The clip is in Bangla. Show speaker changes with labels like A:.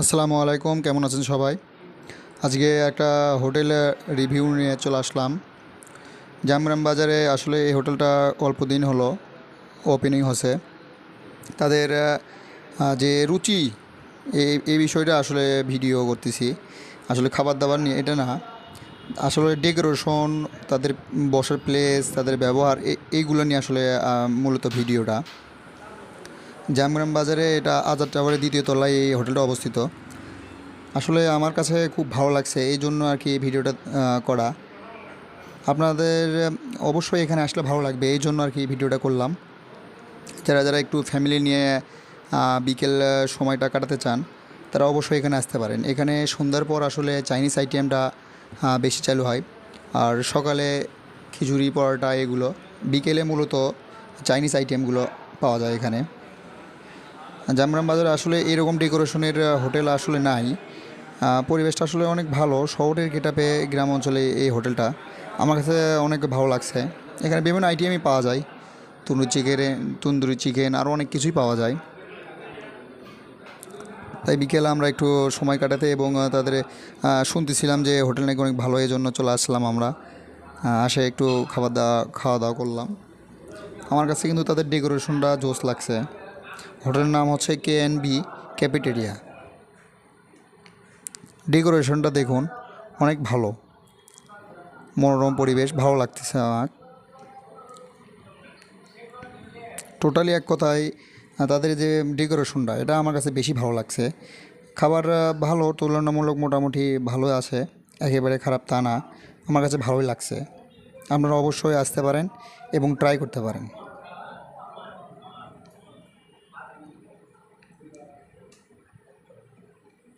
A: আসসালামু আলাইকুম, কেমন আছেন সবাই? আজকে একটা হোটেল রিভিউ নিয়ে চলে আসলাম। জামরাম বাজারে আসলে এই হোটেলটা অল্প দিন হলো ওপেনিং হচ্ছে তাদের যে রুচি এই এই বিষয়টা আসলে ভিডিও করতেছি। আসলে খাবার দাবার নিয়ে, এটা না। আসলে ডেকোরেশন তাদের বসার প্লেস তাদের ব্যবহার এইগুলো নিয়ে আসলে মূলত ভিডিওটা জামগ্রাম বাজারে এটা আজাদ টাওয়ারের দ্বিতীয় তলায় এই হোটেলটা অবস্থিত। আসলে আমার কাছে খুব ভালো লাগছে এই জন্য আর কি এই ভিডিওটা করা। আপনাদের অবশ্যই এখানে আসলে ভালো লাগবে, এই জন্য আর কি ভিডিওটা করলাম। যারা যারা একটু ফ্যামিলি নিয়ে বিকেল সময়টা কাটাতে চান, তারা অবশ্যই এখানে আসতে পারেন। এখানে সন্ধ্যার পর আসলে চাইনিজ আইটেমটা বেশি চালু হয়। আর সকালে খিচুড়ি, পরোটা, এগুলো। বিকেলে মূলত চাইনিজ আইটেমগুলো পাওয়া যায় এখানে। জামরাম বাজারে আসলে এরকম ডেকোরেশনের হোটেল আসলে নাই। পরিবেশটা আসলে অনেক ভালো। শহরের গেটাপে গ্রাম অঞ্চলে এই হোটেলটা আমার কাছে অনেক ভালো লাগছে। এখানে বিভিন্ন আইটেমই পাওয়া যায়। তন্দুরি চিকেন তন্দুরি চিকেন আরও অনেক কিছুই পাওয়া যায়। তাই বিকেলে আমরা একটু সময় কাটাতে এবং তাদের শুনতেছিলাম যে হোটেল নাকি অনেক ভালো এই জন্য চলে আসলাম আমরা। আসে একটু খাবার দাওয়া, খাওয়া দাওয়া করলাম। আমার কাছে কিন্তু তাদের ডেকোরেশনটা জোস লাগছে। হোটেলের নাম হচ্ছে কে এন বি ক্যাপিটেরিয়া ডেকোরেশনটা দেখুন, অনেক ভালো। মনোরম পরিবেশ, ভালো লাগতেছে আমার। টোটালি এক কথায়, তাদের যে ডেকোরেশনটা এটা আমার কাছে বেশি ভালো লাগছে। খাবার ভালো, তুলনামূলক মোটামুটি ভালো আছে। একেবারে খারাপ তা না। আমার কাছে ভালোই লাগছে। আপনারা অবশ্যই আসতে পারেন এবং ট্রাই করতে পারেন।